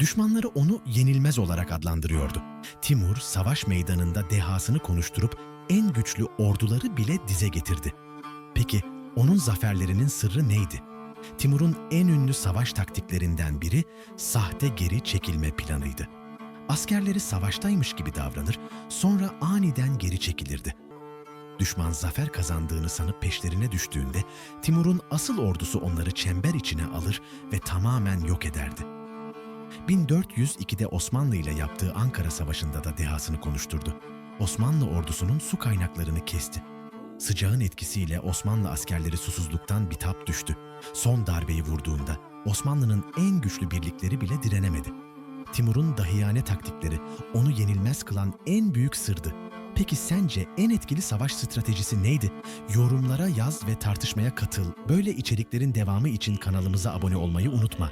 Düşmanları onu yenilmez olarak adlandırıyordu. Timur savaş meydanında dehasını konuşturup en güçlü orduları bile dize getirdi. Peki onun zaferlerinin sırrı neydi? Timur'un en ünlü savaş taktiklerinden biri sahte geri çekilme planıydı. Askerleri savaştaymış gibi davranır, sonra aniden geri çekilirdi. Düşman zafer kazandığını sanıp peşlerine düştüğünde Timur'un asıl ordusu onları çember içine alır ve tamamen yok ederdi. 1402'de Osmanlı ile yaptığı Ankara Savaşı'nda da dehasını konuşturdu. Osmanlı ordusunun su kaynaklarını kesti. Sıcağın etkisiyle Osmanlı askerleri susuzluktan bitap düştü. Son darbeyi vurduğunda Osmanlı'nın en güçlü birlikleri bile direnemedi. Timur'un dahiyane taktikleri onu yenilmez kılan en büyük sırdı. Peki sence en etkili savaş stratejisi neydi? Yorumlara yaz ve tartışmaya katıl. Böyle içeriklerin devamı için kanalımıza abone olmayı unutma.